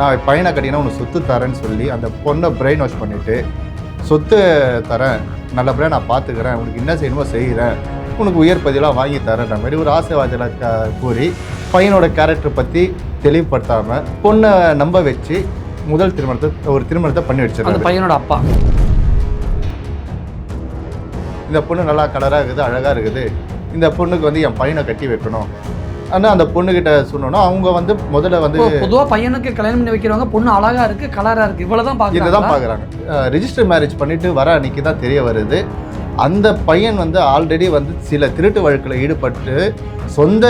நான் பையனை கட்டினா உனக்கு சொத்து தரேன்னு சொல்லி அந்த பொண்ணை பிரெயின் வாஷ் பண்ணிட்டு சொத்து தரேன் நல்லபடியாக நான் பார்த்துக்கிறேன் உனக்கு என்ன செய்யணுமோ செய்கிறேன் உனக்கு உயர் பதிலாக வாங்கி தரேன்ற மாதிரி ஒரு ஆசைவாதியில் க கூறி பையனோட கேரக்டர் பற்றி தெளிவுபடுத்தாமல் பொண்ணை நம்ப வச்சு முதல் திருமணத்தை ஒரு திருமணத்தை பண்ணி அந்த வச்சிருக்காரு பையனோட அப்பா. இந்த பொண்ணு நல்லா கலராக இருக்குது அழகாக இருக்குது. இந்த பொண்ணுக்கு வந்து என் பையனை கட்டி வைக்கணும். ஆனால் அந்த பொண்ணுக்கிட்ட சொன்னோன்னா அவங்க வந்து முதல்ல வந்து இப்போ பொதுவா பையனுக்கு கல்யாணம் பண்ணி வைக்கிறவங்க பொண்ணு அழகா இருக்கு கலரா இருக்கு இவ்வளவுதான் இதுதான் பாக்குறாங்க. பார்க்குறாங்க ரிஜிஸ்டர் மேரேஜ் பண்ணிட்டு வர அன்னைக்கு தான் தெரிய வருது. அந்த பையன் வந்து ஆல்ரெடி வந்து சில திருட்டு வழக்கில் ஈடுபட்டு சொந்த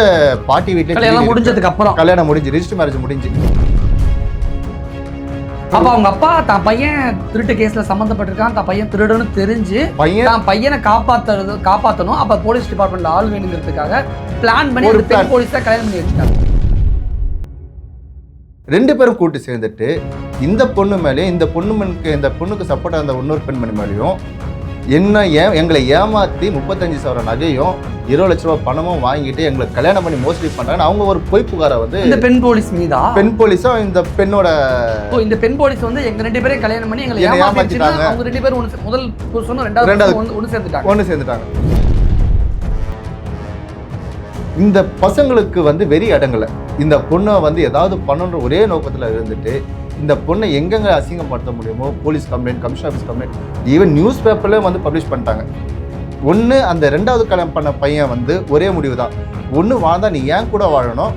பாட்டி வீட்டில் கல்யாணம் முடிஞ்சதுக்கு அப்புறம். கல்யாணம் முடிஞ்சு ரிஜிஸ்டர் மேரேஜ் முடிஞ்சு. அப்ப அவங்க அப்பா தான் பையன் திருட்டு கேஸ்ல சம்மந்தப்பட்டிருக்கான் தான் பையன் திருடுன்னு தெரிஞ்சு பையன்? தான் பையனை காப்பாத்துறது காப்பாத்தணும். அப்ப போலீஸ் டிபார்ட்மெண்ட்ல ஆள் வேணுங்கிறதுக்காக பிளான் பண்ணி ஒரு பெண். போலீஸா கல்யாணம் பண்ணி வச்சுட்டாங்க. ரெண்டு பேரும் கூட்டு சேர்ந்துட்டு இந்த பொண்ணு மேலேயும் இந்த பொண்ணு இந்த பொண்ணுக்கு சப்போர்ட் அந்த இன்னொரு பெண்மணி மேலேயும் என்ன ஏன் எங்களை ஏமாற்றி முப்பத்தஞ்சு சவரம் நகையும் இருபது லட்ச ரூபா பணமும் வாங்கிட்டு எங்களை கல்யாணம் பண்ணி மோசடி பண்ணுறாங்கன்னு அவங்க ஒரு பொய் புகாரை வந்து இந்த பெண் போலீஸ் மீதா பெண் போலீஸும் இந்த பெண்ணோட இந்த பெண் போலீஸ் வந்து எங்க ரெண்டு பேரையும் கல்யாணம் பண்ணி எங்களை ஏமாத்திட்டாங்க. அவங்க ரெண்டு பேரும் சே- முதல் புருஷனும் ரெண்டாவது ரெண்டாவது. ஒண்ணு சேர்ந்துட்டாங்க ஒன்று சேர்ந்துட்டாங்க இந்த பசங்களுக்கு வந்து வெறி அடங்கலை இந்த பொண்ணை வந்து ஏதாவது பண்ணணுன்ற ஒரே நோக்கத்தில் இருந்துட்டு இந்த பொண்ணை எங்கெங்க அசிங்கப்படுத்த முடியுமோ police complaint commission office complaint even news பேப்பர்லேயே வந்து பப்ளிஷ் பண்ணிட்டாங்க. ஒன்று அந்த ரெண்டாவது கல்யாணம் பண்ண பையன் வந்து ஒரே முடிவு தான் ஒன்று வாழ்ந்தால் நீ ஏன் கூட வாழணும்?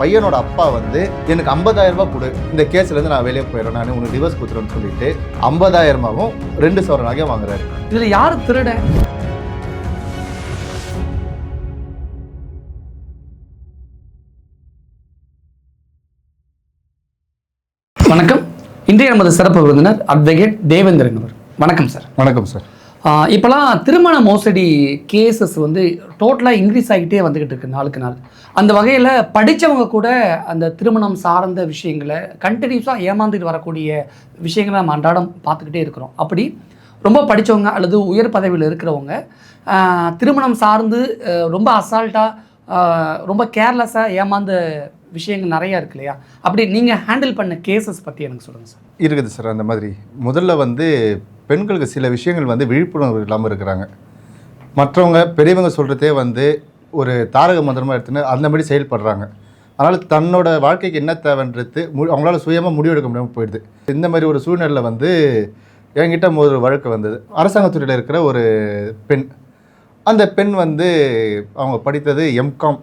பையனோட அப்பா வந்து எனக்கு 50000 ரூபாய் கொடு. இந்த கேஸ்ல இருந்து நான் வெளியே போயிடுறேன். நான் உனக்கு டிவோர்ஸ் கொடுத்துறேன்னு சொல்லிட்டு ஐம்பதாயிரமாகவும் ரெண்டு சவரன் நகையும் வாங்குறாரு. இதுல யாரு திருட? இன்றைய நமது சிறப்பு விருந்தினர் அட்வொகேட் தேவேந்திரன் அவர். வணக்கம் சார். வணக்கம் சார். இப்போலாம் திருமண மோசடி கேசஸ் வந்து டோட்டலாக இன்க்ரீஸ் ஆகிட்டே வந்துக்கிட்டு இருக்கு நாளுக்கு நாள். அந்த வகையில் படித்தவங்க கூட அந்த திருமணம் சார்ந்த விஷயங்களை கண்டினியூஸாக ஏமாந்துட்டு வரக்கூடிய விஷயங்களை நம்ம அன்றாடம் பார்த்துக்கிட்டே இருக்கிறோம். அப்படி ரொம்ப படித்தவங்க அல்லது உயர் பதவியில் இருக்கிறவங்க திருமணம் சார்ந்து ரொம்ப அசால்ட்டாக ரொம்ப கேர்லெஸ்ஸாக ஏமாந்த விஷயங்கள் நிறையா இருக்கு இல்லையா? அப்படி நீங்கள் ஹேண்டில் பண்ண கேசஸ் பற்றி எனக்கு சொல்லுங்கள் சார். இருக்குது சார் அந்த மாதிரி. முதல்ல வந்து பெண்களுக்கு சில விஷயங்கள் வந்து விழிப்புணர்வு இல்லாமல் இருக்கிறாங்க. மற்றவங்க பெரியவங்க சொல்கிறதே வந்து ஒரு தாரக மந்திரமாக எடுத்துன்னு அந்த மாதிரி செயல்படுறாங்க. அதனால் தன்னோட வாழ்க்கைக்கு என்ன தேவைன்றது மு அவங்களால சுயமாக முடிவெடுக்க முடியாமல் போயிடுது. இந்த மாதிரி ஒரு சூழ்நிலையில் வந்து என்கிட்ட ஒரு வழக்கு வந்தது. அரசாங்கத்துறையில் இருக்கிற ஒரு பெண். அந்த பெண் வந்து அவங்க படித்தது எம்காம்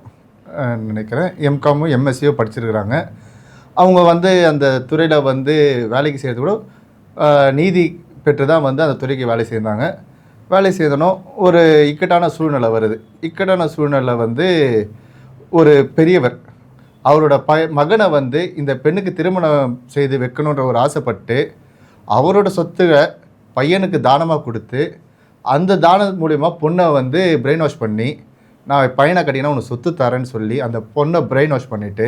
நினைக்கிறேன். எம்காமும் எம்எஸ்சியோ படிச்சிருக்கிறாங்க. அவங்க வந்து அந்த துறையில் வந்து வேலைக்கு செய்கிறது கூட நீதி பெற்று தான் வந்து அந்த துறைக்கு வேலை செய்தாங்க. வேலை செய்தனும் ஒரு இக்கட்டான சூழ்நிலை வருது. இக்கட்டான சூழ்நிலை வந்து ஒரு பெரியவர் அவரோட ப மகனை வந்து இந்த பெண்ணுக்கு திருமணம் செய்து வைக்கணுன்ற ஒரு ஆசைப்பட்டு அவரோட சொத்துகளை பையனுக்கு தானமாக கொடுத்து அந்த தானம் மூலிமா பொண்ணை வந்து பிரெயின் வாஷ் பண்ணி நான் பையனை கட்டினா உனக்கு சொத்து தரேன்னு சொல்லி அந்த பொண்ணை பிரெயின் வாஷ் பண்ணிவிட்டு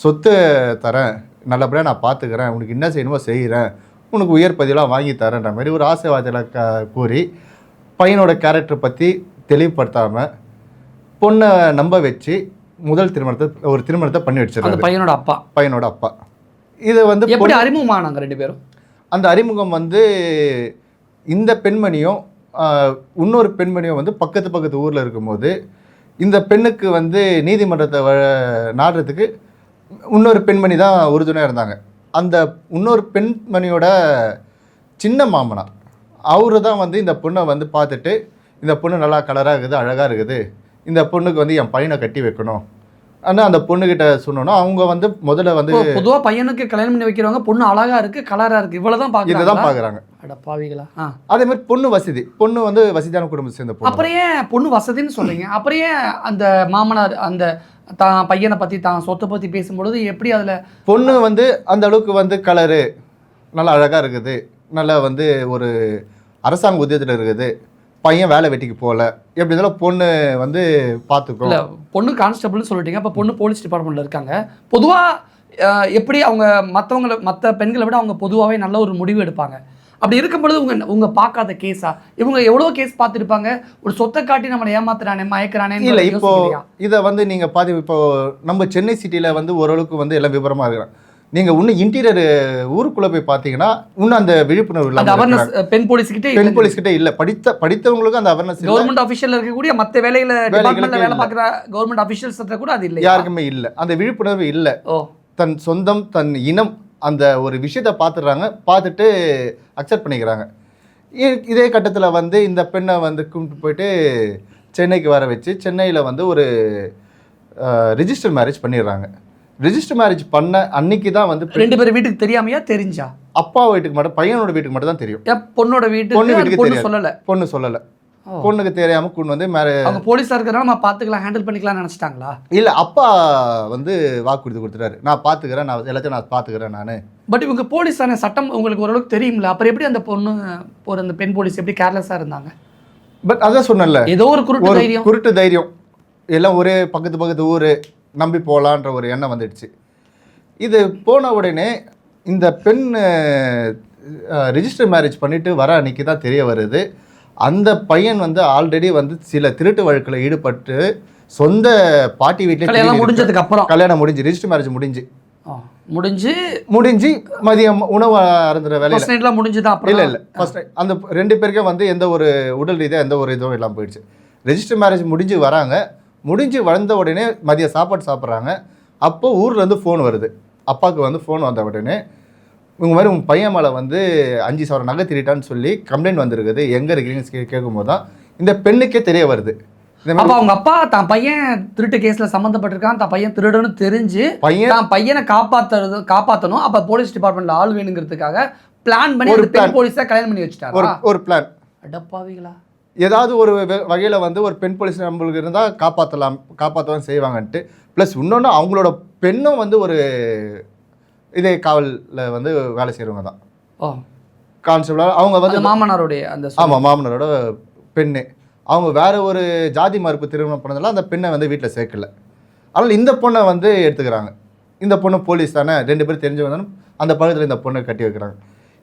சொத்து தரேன். நல்லபடியாக நான் பார்த்துக்கிறேன் உனக்கு என்ன செய்யணுமோ செய்கிறேன் உனக்கு உயர் பதிலாக வாங்கி தரேன்ற மாதிரி ஒரு ஆசைவாதியில் க கூறி பையனோட கேரக்டர் பற்றி தெளிவுபடுத்தாமல் பொண்ணை நம்ப வச்சு முதல் திருமணத்தை ஒரு திருமணத்தை பண்ணி வச்சிருக்காரு பையனோட அப்பா. பையனோட அப்பா. இது வந்து எப்படி அறிமுகமானாங்க ரெண்டு பேரும்? அந்த அறிமுகம் வந்து இந்த பெண்மணியும் இன்னொரு பெண்மணியும் வந்து பக்கத்து பக்கத்து ஊரில் இருக்கும்போது இந்த பெண்ணுக்கு வந்து நீதிமன்றத்தை வ- நாடுறதுக்கு இன்னொரு பெண்மணி தான் உறுதுணையாக இருந்தாங்க. அந்த இன்னொரு பெண்மணியோட சின்ன மாமனார் அவரு தான் வந்து இந்த பொண்ணை வந்து பார்த்துட்டு இந்த பொண்ணு நல்லா கலராக இருக்குது அழகாக இருக்குது. இந்த பொண்ணுக்கு வந்து என் பையனை கட்டி வைக்கணும். ஆனால் அந்த பொண்ணுக்கிட்ட சொன்னோன்னா அவங்க வந்து முதல்ல வந்து இப்போ பொதுவா பையனுக்கு கல்யாணம் பண்ணி வைக்கிறவங்க பொண்ணு அழகா இருக்கு கலரா இருக்கு இவ்வளவுதான் இதை தான் பார்க்குறாங்க பாவிகளா. அதே மாதிரி பொண்ணு வசதி. பொண்ணு வந்து வசதியான குடும்பத்தை சேர்ந்த பொண்ணு. அப்புறம் ஏன் பொண்ணு வசதின்னு சொல்றீங்க அப்புறம் ஏன் அந்த மாமனார் அந்த தான் பையனை பத்தி தான் சொத்தை பத்தி பேசும்பொழுது எப்படி அதுல பொண்ணு வந்து அந்த அளவுக்கு வந்து கலரு நல்லா அழகாக இருக்குது. நல்லா வந்து ஒரு அரசாங்க உத்தியோகத்தில் இருக்குது. பையன் வேலை வெட்டிக்கு போகல. எப்படி இருந்தாலும் பொண்ணு வந்து பார்த்துக்கோ. இல்ல பொண்ணு கான்ஸ்டபிள்னு சொல்லிட்டீங்க. அப்ப பொண்ணு போலீஸ் டிபார்ட்மெண்ட்ல இருக்காங்க. பொதுவா அஹ், எப்படி அவங்க மற்றவங்கள மற்ற பெண்களை விட அவங்க பொதுவாகவே நல்ல ஒரு முடிவு எடுப்பாங்க. அப்படி இருக்கும் பொழுது உங்க உங்க பார்க்காத கேஸா இவங்க எவ்வளவு கேஸ் பார்த்திருப்பாங்க. ஒரு சொத்தை காட்டி நம்மளை ஏமாத்துறானே மயக்கிறானே இல்ல இப்போ இதை வந்து நீங்க பாதி இப்போ நம்ம சென்னை சிட்டில வந்து ஓரளவுக்கு வந்து எல்லாம் விவரமா இருக்கிறாங்க. நீங்க இன்னும் இன்டீரியர் ஊருக்குள்ள போய் பாத்தீங்கன்னா இன்னும் அந்த விழிப்புணர்வு இல்லாம அவேர்னஸ். பெண் போலீஸ் கிட்ட பெண் போலீஸ் கிட்ட இல்ல. படித்த படித்தவங்களுக்கும் அந்த அவேர்னஸ் இல்ல. கவர்மெண்ட் ஆபீஷியல்ல இருக்கக்கூடிய மத்த வேலையில வேலை இல்ல. பார்க்குற கவர்மெண்ட் ஆபீஷியல்ஸ் கூட அது இல்லை யாருக்குமே இல்ல. அந்த விழிப்புணர்வு இல்ல. தன் சொந்தம் தன் இனம் அந்த ஒரு விஷயத்த பார்த்துடுறாங்க. பார்த்துட்டு அக்செப்ட் பண்ணிக்கிறாங்க. இதே கட்டத்தில் வந்து இந்த பெண்ணை வந்து கூப்பிட்டு போயிட்டு சென்னைக்கு வர வச்சு சென்னையில் வந்து ஒரு ரிஜிஸ்டர் மேரேஜ் பண்ணிடுறாங்க. ரிஜிஸ்டர் மேரேஜ் பண்ண அன்னைக்கு தான் வந்து ரெண்டு பேரும் வீட்டுக்கு தெரியாமையா? தெரிஞ்சா? அப்பா வீட்டுக்கு மட்டும் பையனோட வீட்டுக்கு மட்டும் தான் தெரியும். பொண்ணோட பொண்ணு வீட்டுக்கு பொண்ணு. சொல்லல? பொண்ணு சொல்லலை. பொண்ணுக்கு தெரியாமல் கொண்டு வந்து மேரே அவங்க போலீஸா இருக்கிறனால நம்ம பாத்துக்கலாம் ஹேண்டில் பண்ணிக்கலாம்னு நினைச்சிட்டாங்களா? இல்லை அப்பா வந்து வாக்குறுதி கொடுத்துட்டாரு. நான் பார்த்துக்கிறேன் நான் எல்லாத்தையும் நான் பார்த்துக்கிறேன் நான். பட் இவங்க போலீஸ் தானே? சட்டம் உங்களுக்கு ஓரளவுக்கு தெரியும்ல? அப்புறம் எப்படி அந்த பொண்ணு ஒரு அந்த பெண் போலீஸ் எப்படி கேர்லெஸ்ஸா இருந்தாங்க? பட் அதான் சொன்னேன்ல. ஏதோ ஒரு குருட்டு தைரியம். குருட்டு தைரியம். எல்லாம் ஒரே பக்கத்து பக்கத்து ஊர். நம்பி போகலான்ற ஒரு எண்ணம் வந்துடுச்சு. இது போன உடனே இந்த பெண் ரிஜிஸ்டர் மேரேஜ் பண்ணிட்டு வர அன்னைக்கு தான் தெரிய வருது. அந்த பையன் வந்து ஆல்ரெடி வந்து சில திருட்டு வழக்கில் ஈடுபட்டு சொந்த பாட்டி வீட்டிலே கல்யாணம் முடிஞ்சதுக்கு அப்புறம். கல்யாணம் முடிஞ்சு ரிஜிஸ்டர் மேரேஜ் முடிஞ்சு. முடிஞ்சு முடிஞ்சு மதியம் உணவு அருந்துற வேலையில். ஃபர்ஸ்ட் நைட்லாம் முடிஞ்சுதான் இல்லை இல்லை. ஃபர்ஸ்ட் அந்த ரெண்டு பேருக்கும் வந்து எந்த ஒரு உடல் ரீதியாக எந்த ஒரு இதுவும் இல்லாமல் போயிடுச்சு. ரெஜிஸ்டர் மேரேஜ் முடிஞ்சு வராங்க. முடிஞ்சு வந்த உடனே மதிய சாப்பாடு சாப்பிட்றாங்க. அப்போ ஊர்லேருந்து ஃபோன் வருது. அப்பாவுக்கு வந்து ஃபோன் வந்த உடனே உங்க மாதிரி உங்கள் பையன் மேலே வந்து அஞ்சு சவரம் நகை திருட்டான்னு சொல்லி கம்ப்ளைண்ட் வந்திருக்குது. எங்கே இருக்கிறீங்கன்னு கே கேட்கும்போது தான் இந்த பெண்ணுக்கே தெரிய வருது. அப்ப அவங்க அப்பா தான் பையன் திருட்டு கேஸ்ல சம்மந்தப்பட்டிருக்கான் தான் பையன் திருடன்னு தெரிஞ்சு பையன் தான் பையனை காப்பாத்துறது காப்பாத்தணும். அப்ப போலீஸ் டிபார்ட்மெண்ட்ல ஆள் வேணுங்கிறதுக்காக பிளான் பண்ணி ஒரு பெண் plan. போலீஸா கல்யாணம் பண்ணி ஒரு வச்சுட்டாரா? ஒரு பிளான் அடப்பாவிகளா? ஏதாவது ஒரு வகையில் வந்து ஒரு பெண் போலீஸ் நம்மளுக்கு இருந்தால் காப்பாற்றலாம் காப்பாற்றலாம் செய்வாங்கன்ட்டு. ப்ளஸ் இன்னொன்று அவங்களோட பெண்ணும் வந்து ஒரு இதே காவலில் வந்து வேலை செய்கிறவங்க தான். ஓ. கான்ஸ்டபிளாக அவங்க வந்து மாமனாருடைய அந்த. ஆமாம் மாமனாரோட பெண்ணு. அவங்க வேற ஒரு ஜாதி மறுப்பு திருமணம் பண்ணதால அந்த பெண்ணை வந்து வீட்டில் சேர்க்கல. அதனால் இந்த பொண்ணை வந்து எடுத்துக்கிறாங்க. இந்த பொண்ணு போலீஸ் தானே ரெண்டு பேரும் தெரிஞ்சவங்க தானே அந்த பக்கத்தில் இந்த பொண்ணை கட்டி வைக்கிறாங்க.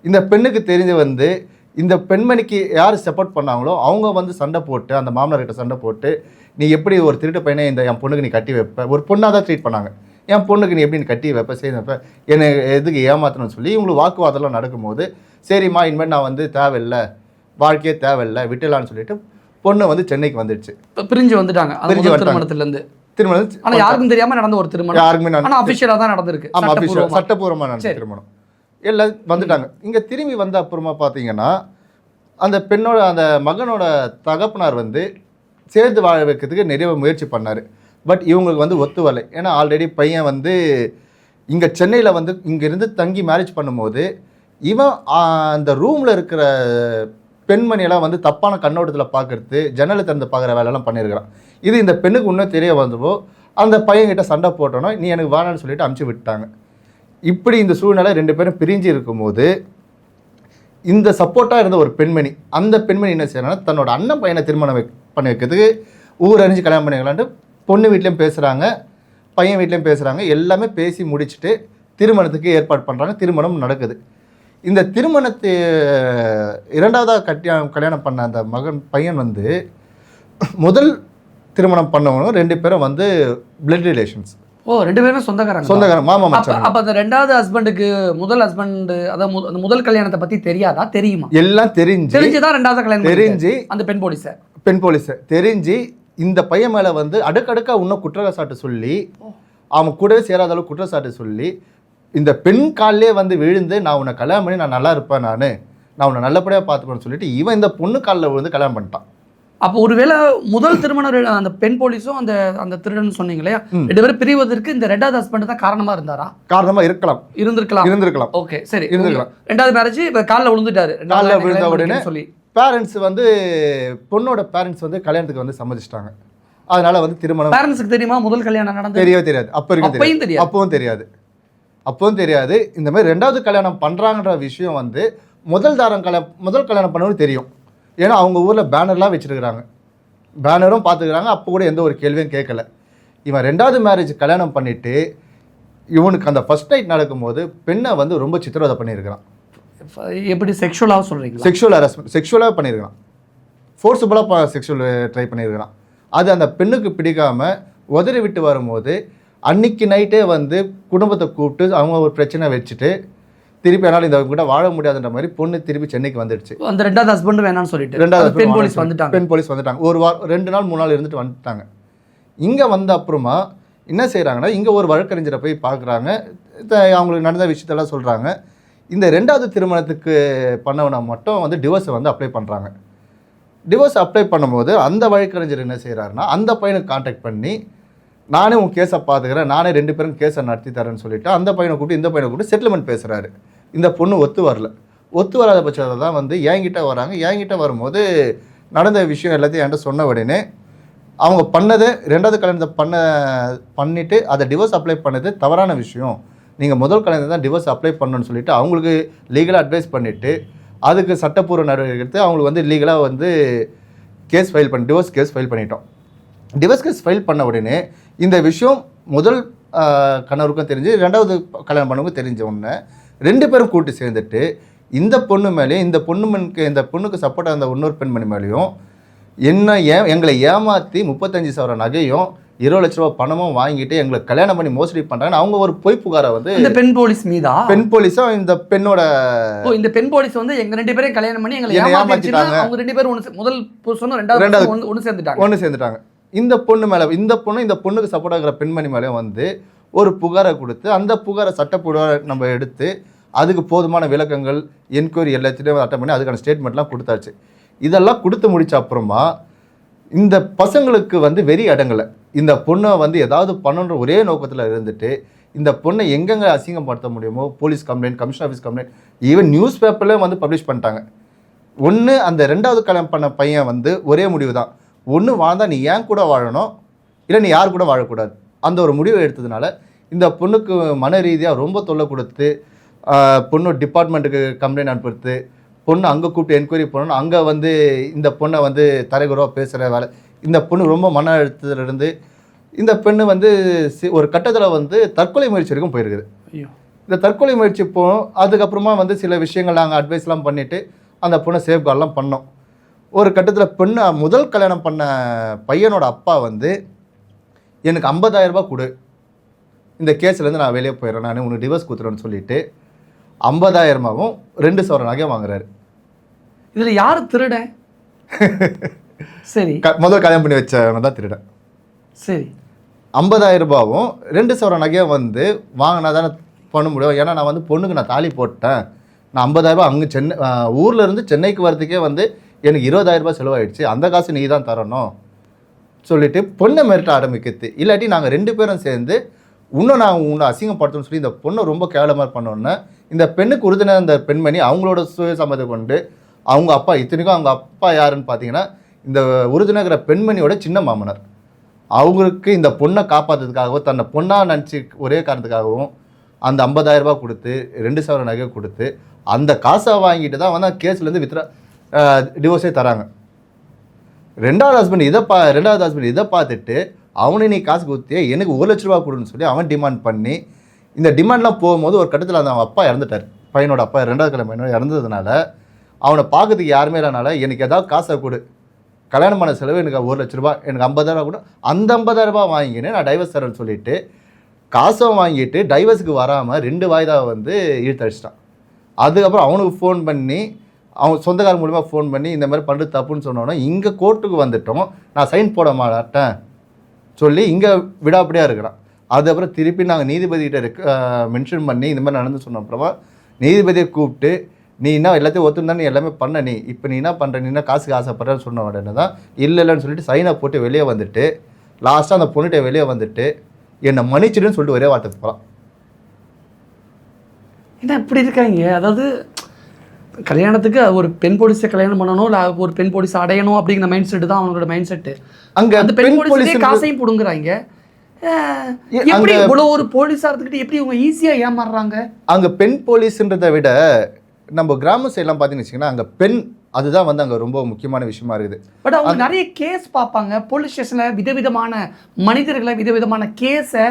இந்த பெண்ணுக்கு தெரிஞ்சு வந்து இந்த பெண்மணிக்கு யார் சப்போர்ட் பண்ணாங்களோ அவங்க வந்து சண்டை போட்டு அந்த மாமனார்கிட்ட சண்டை போட்டு நீ எப்படி ஒரு திருட்டு பையனை இந்த என் பொண்ணுக்கு நீ கட்டி வைப்ப? ஒரு பொண்ணாக தான் ட்ரீட் பண்ணாங்க. என் பொண்ணுக்கு நீ எப்படி நீ கட்டி வைப்ப? செய்து வைப்ப என்னை எதுக்கு ஏமாத்தணும்னு சொல்லி இவங்களுக்கு வாக்குவாதம்லாம் நடக்கும்போது சரிம்மா இனிமேல் நான் வந்து தேவையில்லை வாழ்க்கையே தேவையில்லை விட்டுலான்னு சொல்லிட்டு பொண்ணு வந்து சென்னைக்கு வந்துடுச்சு. பிரிஞ்சு வந்துட்டாங்க. பிரிஞ்சு முதல் வந்துட்டாங்க. திருமணத்துல இருந்து திருமணம் ஆனா யாருக்கும் தெரியாம நடந்த ஒரு திருமணம். யாருக்குமே நான் ஆனா அபிஷியலா தான் நடந்திருக்கு. ஆமா அபிஷேக் சட்டப்பூர்வமா. சட்டப்பூர்வமாக நடந்த. திருமணம். எல்லாம் வந்துட்டாங்க. இங்கே திரும்பி வந்த அப்புறமா பார்த்தீங்கன்னா அந்த பெண்ணோட அந்த மகனோட தகப்பனார் வந்து சேர்ந்து வாழ வைக்கிறதுக்கு நிறைய முயற்சி பண்ணார். பட் இவங்களுக்கு வந்து ஒத்து வரலை. ஏன்னா ஆல்ரெடி பையன் வந்து இங்கே சென்னையில் வந்து இங்கேருந்து தங்கி மேரேஜ் பண்ணும்போது இவன் அந்த ரூமில் இருக்கிற பெண்மணியெல்லாம் வந்து தப்பான கண்ணோட்டத்தில் பார்க்கறது ஜன்னலை திறந்து பார்க்குற வேலையெல்லாம் பண்ணியிருக்கிறான். இது இந்த பெண்ணுக்கு இன்னும் தெரிய வந்தப்போ அந்த பையன்கிட்ட சண்டை போட்டோன்னா நீ எனக்கு வேணான்னு சொல்லிட்டு அமுச்சு விட்டாங்க இப்படி இந்த சூழ்நிலை ரெண்டு பேரும் பிரிஞ்சு இருக்கும்போது இந்த சப்போர்ட்டாக இருந்த ஒரு பெண்மணி அந்த பெண்மணி என்ன செய்யறாங்கன்னா தன்னோட அண்ணன் பையனை திருமணம் பண்ணி வைக்கிறதுக்கு ஊர் அறிஞ்சு கல்யாணம் பண்ணி வைக்கலான்ட்டு பொண்ணு வீட்லேயும் பேசுகிறாங்க பையன் வீட்லேயும் பேசுகிறாங்க எல்லாமே பேசி முடிச்சுட்டு திருமணத்துக்கு ஏற்பாடு பண்ணுறாங்க திருமணம் நடக்குது. இந்த திருமணத்தை இரண்டாவதாக கல்யாணம் கல்யாணம் பண்ண அந்த மகன் பையன் வந்து முதல் திருமணம் பண்ணவனும் ரெண்டு பேரும் வந்து பிளட் ரிலேஷன்ஸ் ஓ ரெண்டு பேருமே சொந்தக்காரங்க சொந்தக்காரன் மாமா மச்சான். அப்ப அந்த ரெண்டாவது ஹஸ்பண்டுக்கு முதல் ஹஸ்பண்ட் அதாவது அந்த முதல் கல்யாணத்தை பத்தி தெரியாதா? தெரியுமா? எல்லாம் தெரிஞ்சு தெரிஞ்சுதான் ரெண்டாவது கல்யாணம். தெரிஞ்சு அந்த பெண் போலீஸ பெண் போலீஸ் தெரிஞ்சு இந்த பையன் மேலே வந்து அடுக்கடுக்கா இன்னும் குற்றச்சாட்டு சொல்லி அவன் கூடவே சேராத அளவு குற்றச்சாட்டு சொல்லி இந்த பெண் காலிலே வந்து விழுந்து நான் உன்னை கல்யாணம் பண்ணி நான் நல்லா இருப்பேன் நான். நான் உன்னை நல்லபடியாக பார்த்துப்பேன்னு சொல்லிட்டு இவன் இந்த பொண்ணு காலில் விழுந்து கல்யாணம் பண்ணிட்டான். அப்போ ஒருவேளை முதல் திருமணம் அந்த பெண் போலீஸும் அந்த அந்த திருடன் சொன்னீங்க இல்லையா. ரெண்டு பேரும் பிரிவதற்கு இந்த ரெண்டாவது ஹஸ்பண்ட் தான் காரணமா இருந்தாரா? காரணமாக இருக்கலாம். இருந்திருக்கலாம். இருந்திருக்கலாம். ஓகே சரி. இருந்திருக்கலாம். ரெண்டாவது மேரேஜ் இப்ப கால்ல விழுந்துட்டாரு. கால்ல விழுந்த உடனே சொல்லி பேரண்ட்ஸ் வந்து பொண்ணோட பேரண்ட்ஸ் வந்து கல்யாணத்துக்கு வந்து சம்மதிச்சிட்டாங்க. அதனால வந்து திருமணம் பேரண்ட்ஸுக்கு தெரியுமா? முதல் கல்யாணம் நடந்தது? தெரியவே தெரியாது. அப்போ வரைக்கும் தெரியாது. அப்பவும் தெரியாது. அப்பவும் தெரியாது. இந்த மாதிரி ரெண்டாவது கல்யாணம் பண்ணுறாங்கன்ற விஷயம் வந்து முதல் தாரம் கல்யாணம் முதல் கல்யாணம் பண்ணவனுக்கு தெரியும். ஏன்னா அவங்க ஊரில் பேனர்லாம் வச்சிருக்கிறாங்க. பேனரும் பார்த்துக்கிறாங்க. அப்போ கூட எந்த ஒரு கேள்வியும் கேட்கல. இவன் ரெண்டாவது மேரேஜ் கல்யாணம் பண்ணிட்டு இவனுக்கு அந்த ஃபர்ஸ்ட் நைட் நடக்கும்போது பெண்ணை வந்து ரொம்ப சித்திரவதை பண்ணியிருக்கிறான். எப்படி செக்ஷுவலாக சொல்கிறீங்களா செக்ஷுவல் ஹராஸ்மெண்ட் செக்ஷுவலாக பண்ணியிருக்கான் ஃபோர்ஸபுளாக செக்ஷுவல் ட்ரை பண்ணியிருக்கான் அது அந்த பெண்ணுக்கு பிடிக்காம உதறி விட்டு வரும்போது அன்னைக்கு நைட்டே வந்து குடும்பத்தை கூப்பிட்டு அவங்க ஒரு பிரச்சனை வச்சுட்டு திருப்பி அதனால் இந்த கூட வாழ முடியாதுன்ற மாதிரி பொண்ணு திருப்பி சென்னைக்கு வந்துடுச்சு. அந்த ரெண்டாவது ஹஸ்பண்ட் வேணாம்னு சொல்லிட்டு. ரெண்டாவது பெண் போலீஸ் வந்துட்டாங்க. பெண் போலீஸ் வந்துட்டாங்க. ஒரு வாரம் ரெண்டு நாள் மூணு நாள் இருந்துட்டு வந்துட்டாங்க. இங்கே வந்த அப்புறமா என்ன செய்கிறாங்கன்னா இங்கே ஒரு வழக்கறிஞரை போய் பார்க்குறாங்க அவங்களுக்கு நடந்த விஷயத்தெல்லாம் சொல்கிறாங்க இந்த ரெண்டாவது திருமணத்துக்கு பண்ணவனை மட்டும் வந்து டிவோர்ஸை வந்து அப்ளை பண்ணுறாங்க டிவோர்ஸ் அப்ளை பண்ணும்போது அந்த வழக்கறிஞர் என்ன செய்கிறாருன்னா அந்த பையனுக்கு காண்டாக்ட் பண்ணி நானே உன் கேஸை பார்த்துக்கிறேன். நானே ரெண்டு பேரும் கேஸை நடத்தி தரேன்னு சொல்லிட்டு அந்த பையனை கூப்பிட்டு இந்த பையனை கூப்பிட்டு செட்டில்மெண்ட் பேசுகிறாரு இந்த பொண்ணு ஒத்து வரல. ஒத்து வராத பட்சத்தில் தான் வந்து என்கிட்ட வராங்க. என்கிட்ட வரும்போது நடந்த விஷயம் எல்லாத்தையும் என்கிட்ட சொன்ன உடனே அவங்க பண்ணது ரெண்டாவது கல்யாணத்தை பண்ண பண்ணிவிட்டு அதை டிவோர்ஸ் அப்ளை பண்ணது தவறான விஷயம். நீங்கள் முதல் கல்யாணத்தை தான் டிவோர்ஸ் அப்ளை பண்ணணும்னு சொல்லிட்டு அவங்களுக்கு லீகலாக அட்வைஸ் பண்ணிவிட்டு அதுக்கு சட்டப்பூர்வ நடவடிக்கை எடுத்து அவங்களுக்கு வந்து லீகலாக வந்து கேஸ் ஃபைல் பண்ணி டிவோர்ஸ் கேஸ் ஃபைல் பண்ணிட்டோம். டிவோர்ஸ் கேஸ் ஃபைல் பண்ண உடனே இந்த விஷயம் முதல் கணவருக்கும் தெரிஞ்சு ரெண்டாவது கல்யாணம் பண்ணவங்க தெரிஞ்ச உடனே ரெண்டு பேரும் கூட்டி சேர்ந்துட்டு இந்த பொண்ணு மேலேயும் இந்த பொண்ணுமனுக்கு இந்த பொண்ணுக்கு சப்போர்ட்டாக இருந்த இன்னொரு பெண்மணி மேலேயும் என்ன ஏன் எங்களை ஏமாற்றி முப்பத்தஞ்சு சவரம் நகையும் இருபது லட்ச ரூபா பணமும் வாங்கிட்டு எங்களை கல்யாணம் பண்ணி மோசடி பண்ணுறாங்கன்னு அவங்க ஒரு பொய் புகாரை வந்து இந்த பெண் போலீஸ் மீதா? பெண் போலீஸும் இந்த பெண்ணோட இந்த பெண் போலீஸ் வந்து எங்க ரெண்டு பேரையும் கல்யாணம் பண்ணி எங்களை ஏமாத்திட்டாங்க. அவங்க ரெண்டு பேரும் ஒன்று முதல் புருஷனும் ரெண்டாவது ஒண்ணு சேர்ந்துட்டாங்க. ஒன்று சேர்ந்துட்டாங்க. இந்த பொண்ணு மேலே இந்த பொண்ணு இந்த பொண்ணுக்கு சப்போர்ட் ஆகிற பெண்மணி மேலே வந்து ஒரு புகாரை கொடுத்து அந்த புகாரை சட்டப்பூர்வ நம்ம எடுத்து அதுக்கு போதுமான விளக்கங்கள் என்கொயரி எல்லாத்தையும் அட்டன் பண்ணி அதுக்கான ஸ்டேட்மெண்ட்லாம் கொடுத்தாச்சு. இதெல்லாம் கொடுத்து முடிச்ச அப்புறமா இந்த பசங்களுக்கு வந்து வெறி அடங்கலை. இந்த பொண்ணை வந்து ஏதாவது பண்ணணுன்ற ஒரே நோக்கத்தில் இருந்துட்டு இந்த பொண்ணை எங்கெங்கே அசிங்கப்படுத்த முடியுமோ police complaint commission office complaint even news பேப்பர்லேயும் வந்து பப்ளிஷ் பண்ணிட்டாங்க. ஒன்று அந்த ரெண்டாவது கல்யாணம் பண்ண பையன் வந்து ஒரே முடிவு தான் ஒன்று வாழ்ந்தா நீ ஏன் கூட வாழணும்? இல்லை நீ யார் கூட வாழக்கூடாது? அந்த ஒரு முடிவை எடுத்ததுனால இந்த பொண்ணுக்கு மன ரீதியாக ரொம்ப தொல்லை கொடுத்து பொண்ணு டிபார்ட்மெண்ட்டுக்கு கம்ப்ளைண்ட் அனுப்புறது பொண்ணு அங்கே கூப்பிட்டு என்கொயரி பண்ணணும் அங்கே வந்து இந்த பொண்ணை வந்து தரைகுறவாக பேசுகிற வேலை. இந்த பொண்ணு ரொம்ப மன அழுத்தத்துல இருந்து இந்த பெண்ணு வந்து சி- ஒரு கட்டத்தில் வந்து தற்கொலை முயற்சி வரைக்கும் போயிருக்குது. இந்த தற்கொலை முயற்சி போ அதுக்கப்புறமா வந்து சில விஷயங்கள் நாங்கள் அட்வைஸ்லாம் பண்ணிவிட்டு அந்த பொண்ணை சேஃப்கார்ட்லாம் பண்ணோம். ஒரு கட்டத்தில் பெண்ணை முதல் கல்யாணம் பண்ண பையனோட அப்பா வந்து எனக்கு 50000 ரூபாய் கொடு. இந்த கேஸ்லேருந்து நான் வெளியே போயிடுறேன். நான் உனக்கு டிவோர்ஸ் கொடுத்துறேன்னு சொல்லிட்டு ஐம்பதாயிரமாவும் ரெண்டு சவர நகை வாங்குறாரு. இதுல யாரு திருடன் சரி. முதல் கல்யாணம் பண்ணி வச்சவங்க தான் திருடன். சரி. 50000 ரூபாவும் ரெண்டு சவர நகையை வந்து வாங்கினா தானே பண்ண முடியும். ஏன்னா நான் வந்து பொண்ணுக்கு நான் தாலி போட்டேன். நான் 50000 ரூபாய் அங்கே சென்னை ஊர்ல இருந்து சென்னைக்கு வரதுக்கே வந்து எனக்கு 20000 ரூபாய் செலவாயிடுச்சு. அந்த காசு நீ தான் தரணும். சொல்லிட்டு பொண்ணை மிரட்ட ஆரம்பிக்குது. இல்லாட்டி நாங்கள் ரெண்டு பேரும் சேர்ந்து இன்னும் நான் உன்னை அசிங்கப்படுத்தணும்னு சொல்லி இந்த பொண்ணை ரொம்ப கேவலமாக பண்ணோன்னே இந்த பெண்ணுக்கு உறுதுணை இந்த பெண்மணி அவங்களோட சுய சம்மதத்தை கொண்டு அவங்க அப்பா இத்தனைக்கும் அவங்க அப்பா யாருன்னு பார்த்தீங்கன்னா இந்த உறுதுணைங்கிற பெண்மணியோட சின்ன மாமனார். அவங்களுக்கு இந்த பொண்ணை காப்பாற்றுறதுக்காகவும் தன்னை பொண்ணாக நினச்சி ஒரே காரணத்துக்காகவும் அந்த ஐம்பதாயிரரூபா கொடுத்து ரெண்டு சவர நகை கொடுத்து அந்த காசை வாங்கிட்டு தான் வந்து கேஸ்லேருந்து வித்ரா டிவோர்ஸே தராங்க. ரெண்டாவது ஹஸ்பண்ட் இதை பா ரெண்டாவது ஹஸ்பண்ட் இதை பார்த்துட்டு அவனை நீ காசு கொடுத்தியே? எனக்கு ஒரு லட்ச ரூபா கொடுன்னு சொல்லி அவன் டிமாண்ட் பண்ணி இந்த டிமாண்ட்லாம் போகும்போது ஒரு கட்டத்தில் அந்த அவன் அப்பா இறந்துட்டார். பையனோட அப்பா ரெண்டாவது கிழமை பையனோட இறந்ததுனால அவனை பார்க்கறதுக்கு யாருமே இல்லைனால எனக்கு ஏதாவது காசை கொடு. கல்யாணம் பண்ண செலவு எனக்கு ஒரு லட்ச ரூபா எனக்கு ஐம்பதாயிரம் கூட. அந்த ஐம்பதாயிரம் ரூபாய் வாங்கினேன் நான் டைவர்ஸ் தரேன்னு சொல்லிட்டு காசை வாங்கிட்டு டைவர்ஸுக்கு வராமல் ரெண்டு வாய்தா வந்து இழுத்தடிச்சிட்டான் அதுக்கப்புறம் அவனுக்கு ஃபோன் பண்ணி அவன் சொந்தக்கார மூலிமா ஃபோன் பண்ணி இந்த மாதிரி பண்ணுறது தப்புன்னு சொன்னோன்னே இங்கே கோர்ட்டுக்கு வந்துட்டோம். நான் சைன் போட மாட்டேன். சொல்லி இங்கே விடாப்படியாக இருக்கிறான். அதுக்கப்புறம் திருப்பி நாங்கள் நீதிபதிகிட்ட இருக்க மென்ஷன் பண்ணி இந்த மாதிரி நடந்து சொன்ன அப்புறமா நீதிபதியை கூப்பிட்டு நீ என்ன எல்லாத்தையும் ஒத்துந்தா நீ எல்லாமே பண்ண நீ இப்போ நீ என்ன பண்ணுற நீ என்ன காசுக்கு ஆசைப்படுறேன்னு சொன்ன உடனே தான் இல்லை இல்லைன்னு சொல்லிட்டு சைனை போட்டு வெளியே வந்துட்டு லாஸ்ட்டாக அந்த பொண்ணுகிட்ட வெளியே வந்துட்டு என்னை மன்னிச்சிடுன்னு சொல்லிட்டு ஒரே வார்த்தை போகலாம் என்ன இப்படி இருக்காங்க? அதாவது கல்யாணத்துக்கு ஒரு பெண் போலீஸை கல்யாணம் பண்ணணும் இல்லை ஒரு பெண் போலீஸ் அடையணும் அப்படிங்கிற மைண்ட் செட்டு தான் அவங்களோட மைண்ட் செட்டு அங்கே அந்த பெண் போலீஸே காசையும் புடுங்குறாங்க. எப்படி இவ்வளோ ஒரு போலீஸா இருந்துக்கிட்டு எப்படி இவங்க ஈஸியா ஏமாறுறாங்க? அங்கே பெண் போலீஸ்ன்றதை விட நம்ம கிராம சைட்லாம் பார்த்தீங்கன்னு வச்சிங்கன்னா அங்கே பெண் அதுதான் வந்து அங்கே ரொம்ப முக்கியமான விஷயமா இருக்குது. பட் அவங்க நிறைய கேஸ் பார்ப்பாங்க. போலீஸ் ஸ்டேஷனில் விதவிதமான மனிதர்களை விதவிதமான கேஸை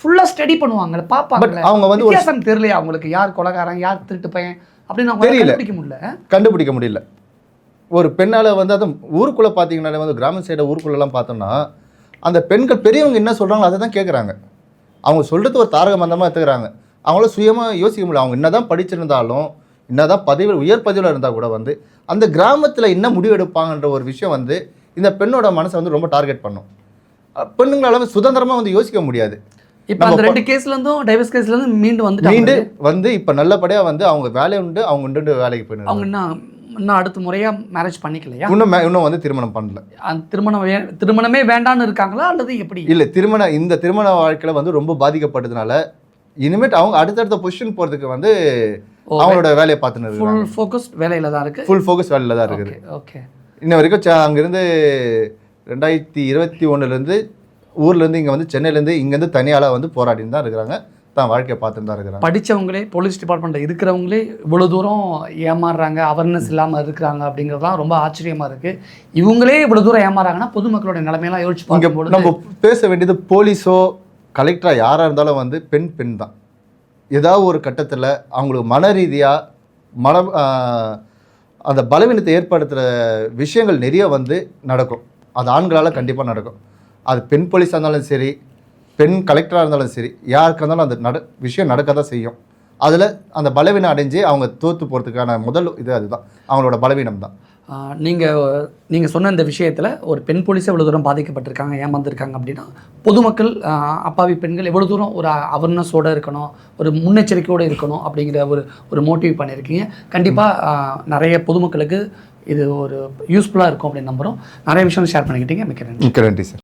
ஃபுல்லா ஸ்டடி பண்ணுவாங்கல்ல பார்ப்பாங்கல்ல பட் அவங்க வந்து ஒரு வித்தியாசம் தெரியலையா அவங்களுக்கு? யார் கொலகாரன் யார் திருட்டு பையன்? அப்படின்னு அவங்க தெரியல. கண்டுபிடிக்க முடியல. கண்டுபிடிக்க முடியல. ஒரு பெண்ணால் வந்து அதுவும் ஊருக்குள்ளே பார்த்தீங்கன்னாலே வந்து கிராம சைடு ஊருக்குள்ளெல்லாம் பார்த்தோம்னா அந்த பெண்கள் பெரியவங்க என்ன சொல்கிறாங்களோ அதை தான் கேட்குறாங்க அவங்க சொல்கிறது ஒரு தாரக மந்தமாக எடுத்துக்கிறாங்க. அவங்கள சுயமாக யோசிக்க முடியல. அவங்க என்னதான் படிச்சிருந்தாலும் என்னதான் பதவி உயர் பதவியில் இருந்தால் கூட வந்து அந்த கிராமத்தில் என்ன முடிவு எடுப்பாங்கன்ற ஒரு விஷயம் வந்து இந்த பெண்ணோட மனசை வந்து ரொம்ப டார்கெட் பண்ணும். பெண்ணுங்களால வந்து சுதந்திரமா வந்து யோசிக்க முடியாது. இப்போ அந்த ரெண்டு கேஸ்ல இருந்தும் டைவர்ஸ் கேஸ்ல இருந்து மீண்டு மீண்டு வந்து இப்போ நல்லபடியாக வந்து அவங்க வேலை உண்டு அவங்க உண்டு வேலைக்கு போயிடுறாங்க. அவங்க இன்னும் இன்னும் அடுத்த முறையா மேரேஜ் பண்ணிக்கலையா? இன்னும் இன்னும் வந்து திருமணம் பண்ணல. திருமணம் திருமணமே வேண்டான்னு இருக்காங்களா அல்லது எப்படி? இல்லை திருமண இந்த திருமண வாழ்க்கையில் வந்து ரொம்ப பாதிக்கப்பட்டதுனால இனிமேட் அவங்க அடுத்தடுத்த பொசிஷன் போகிறதுக்கு வந்து அவங்களோட வேலையை பார்த்துன்னு ஃபுல் ஃபோக்கஸ் வேலையில தான் இருக்கு? ஃபுல் ஃபோக்கஸ் வேலையில் தான் இருக்குது. ஓகே ஓகே இன்ன வரைக்கும் அங்கிருந்து ரெண்டாயிரத்தி இருபத்தி ஒன்றுலேருந்து ஊர்லேருந்து இங்கே வந்து சென்னையிலேருந்து இங்கேருந்து தனியாளாக வந்து போராடின்னு தான் இருக்கிறாங்க. தான் வாழ்க்கையை பார்த்துன்னு தான் இருக்கிறாங்க. படிச்சவங்களே போலீஸ் டிபார்ட்மெண்ட்ல இருக்கிறவங்களே இவ்வளவு தூரம் ஏமாறுறாங்க அவேர்னஸ் இல்லாம இருக்கிறாங்க அப்படிங்கிறதுலாம் ரொம்ப ஆச்சரியமா இருக்கு. இவங்களே இவ்வளவு தூரம் ஏமாறாங்கன்னா பொதுமக்களோட நிலைமையெல்லாம் யோசிச்சு பார்க்கும்போது நம்ம பேச வேண்டியது போலீஸோ கலெக்டரா யாராக இருந்தாலும் வந்து பெண் பெண் தான். ஏதாவது ஒரு கட்டத்தில் அவங்களுக்கு மன ரீதியாக மன அந்த பலவீனத்தை ஏற்படுத்துகிற விஷயங்கள் நிறைய வந்து நடக்கும். அது ஆண்களால் கண்டிப்பாக நடக்கும். அது பெண் போலீஸாக இருந்தாலும் சரி பெண் கலெக்டராக இருந்தாலும் சரி யாருக்கு இருந்தாலும் அந்த நட விஷயம் நடக்க தான் செய்யும். அதில் அந்த பலவீனம் அடைஞ்சு அவங்க தோற்று போகிறதுக்கான முதல் இது அதுதான். அவங்களோட பலவீனம் தான். ஆஹ் நீங்க நீங்க சொன்ன இந்த விஷயத்துல ஒரு பெண் போலீஸே இவ்வளவு தூரம் பாதிக்கப்பட்டிருக்காங்க ஏமாந்துருக்காங்க அப்படின்னா பொதுமக்கள் அப்பாவி பெண்கள் எவ்வளவு தூரம் ஒரு அவேர்னஸோட இருக்கணும் ஒரு முன்னெச்சரிக்கையோடு இருக்கணும் அப்படிங்கிற ஒரு ஒரு மோட்டிவ் பண்ணியிருக்கீங்க. கண்டிப்பா ஆஹ் நிறைய பொதுமக்களுக்கு இது ஒரு யூஸ்ஃபுல்லாக இருக்கும் அப்படின்னு நம்புறோம். நிறைய விஷயம் ஷேர் பண்ணிக்கிட்டீங்க. மிக்க நன்றி. மிக்க நன்றி சார்